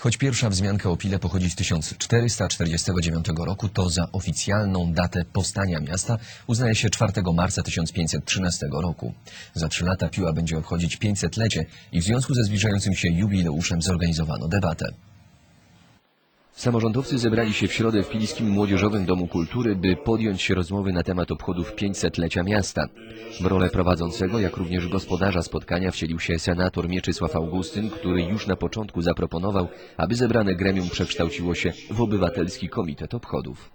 Choć pierwsza wzmianka o Pile pochodzi z 1449 roku, to za oficjalną datę powstania miasta uznaje się 4 marca 1513 roku. Za trzy lata Piła będzie obchodzić 500-lecie i w związku ze zbliżającym się jubileuszem zorganizowano debatę. Samorządowcy zebrali się w środę w Pilskim Młodzieżowym Domu Kultury, by podjąć się rozmowy na temat obchodów 500-lecia miasta. W rolę prowadzącego, jak również gospodarza spotkania wcielił się senator Mieczysław Augustyn, który już na początku zaproponował, aby zebrane gremium przekształciło się w Obywatelski Komitet Obchodów.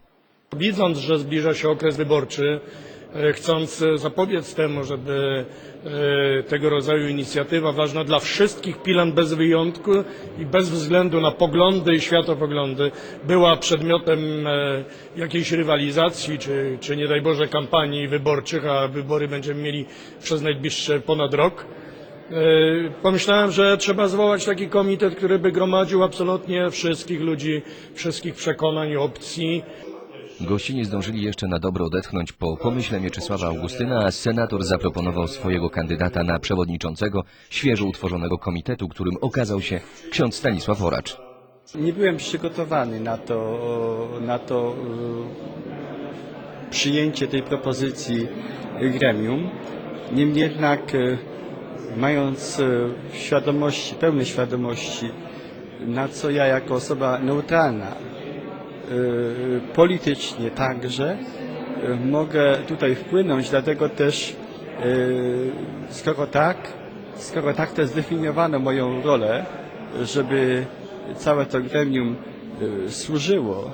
Widząc, że zbliża się okres wyborczy, chcąc e, zapobiec temu, żeby e, tego rodzaju inicjatywa ważna dla wszystkich pilan bez wyjątku i bez względu na poglądy i światopoglądy była przedmiotem e, jakiejś rywalizacji, czy, czy nie daj Boże kampanii wyborczych, a wybory będziemy mieli przez najbliższy ponad rok. E, Pomyślałem, że trzeba zwołać taki komitet, który by gromadził absolutnie wszystkich ludzi, wszystkich przekonań i opcji. Gości nie zdążyli jeszcze na dobro odetchnąć po pomyśle Mieczysława Augustyna, a senator zaproponował swojego kandydata na przewodniczącego świeżo utworzonego komitetu, którym okazał się ksiądz Stanisław Oracz. Nie byłem przygotowany na to, na to e, przyjęcie tej propozycji gremium. Niemniej jednak, e, mając e, świadomości, pełne świadomości, na co ja jako osoba neutralna, politycznie także, e, mogę tutaj wpłynąć, dlatego też, e, skoro tak, skoro tak to zdefiniowano moją rolę, żeby całe to gremium y, służyło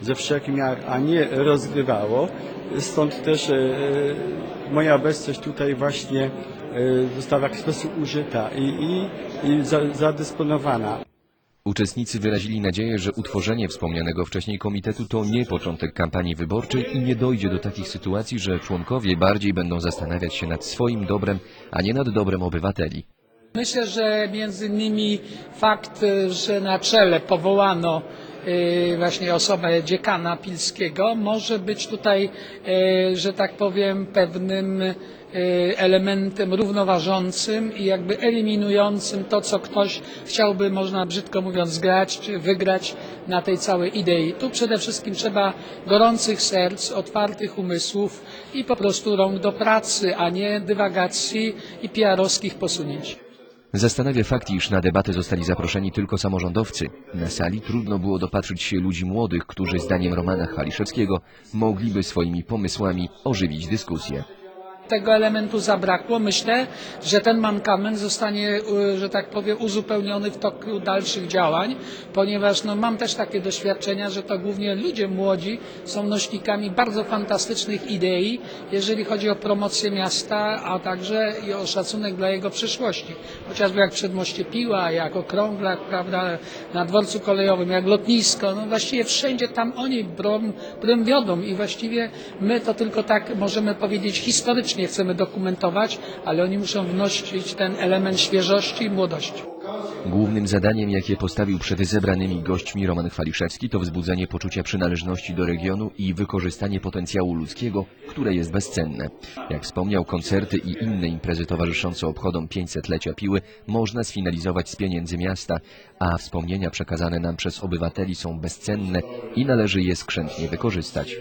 ze wszelkim a nie rozgrywało. Stąd też y, moja obecność tutaj właśnie y, została w jakiś sposób użyta i, i, i za, zadysponowana. Uczestnicy wyrazili nadzieję, że utworzenie wspomnianego wcześniej komitetu to nie początek kampanii wyborczej i nie dojdzie do takich sytuacji, że członkowie bardziej będą zastanawiać się nad swoim dobrem, a nie nad dobrem obywateli. Myślę, że między innymi fakt, że na czele powołano właśnie osobę dziekana Pilskiego może być tutaj, y, że tak powiem, pewnym y, elementem równoważącym i jakby eliminującym to, co ktoś chciałby, można brzydko mówiąc, zgrać czy wygrać na tej całej idei. Tu przede wszystkim trzeba gorących serc, otwartych umysłów i po prostu rąk do pracy, a nie dywagacji i PR-owskich posunięć. Zastanawia fakt, iż na debatę zostali zaproszeni tylko samorządowcy. Na sali trudno było dopatrzyć się ludzi młodych, którzy zdaniem Romana Chaliszewskiego mogliby swoimi pomysłami ożywić dyskusję. Tego elementu zabrakło. Myślę, że ten mankament zostanie, y, że tak powiem, uzupełniony w toku dalszych działań, ponieważ no, mam też takie doświadczenia, że to głównie ludzie młodzi są nośnikami bardzo fantastycznych idei, jeżeli chodzi o promocję miasta, a także i o szacunek dla jego przyszłości. Chociażby jak przedmoście Piła, jak okrągla, prawda, na dworcu kolejowym, jak lotnisko, no właściwie wszędzie tam oni brom, prym wiodą i właściwie my to tylko tak możemy powiedzieć historycznie chcemy dokumentować, ale oni muszą wnosić ten element świeżości i młodości. Głównym zadaniem, jakie postawił przed zebranymi gośćmi Roman Chwaliszewski, to wzbudzenie poczucia przynależności do regionu i wykorzystanie potencjału ludzkiego, które jest bezcenne. Jak wspomniał, koncerty i inne imprezy towarzyszące obchodom 500-lecia Piły można sfinalizować z pieniędzy miasta, a wspomnienia przekazane nam przez obywateli są bezcenne i należy je skrzętnie wykorzystać.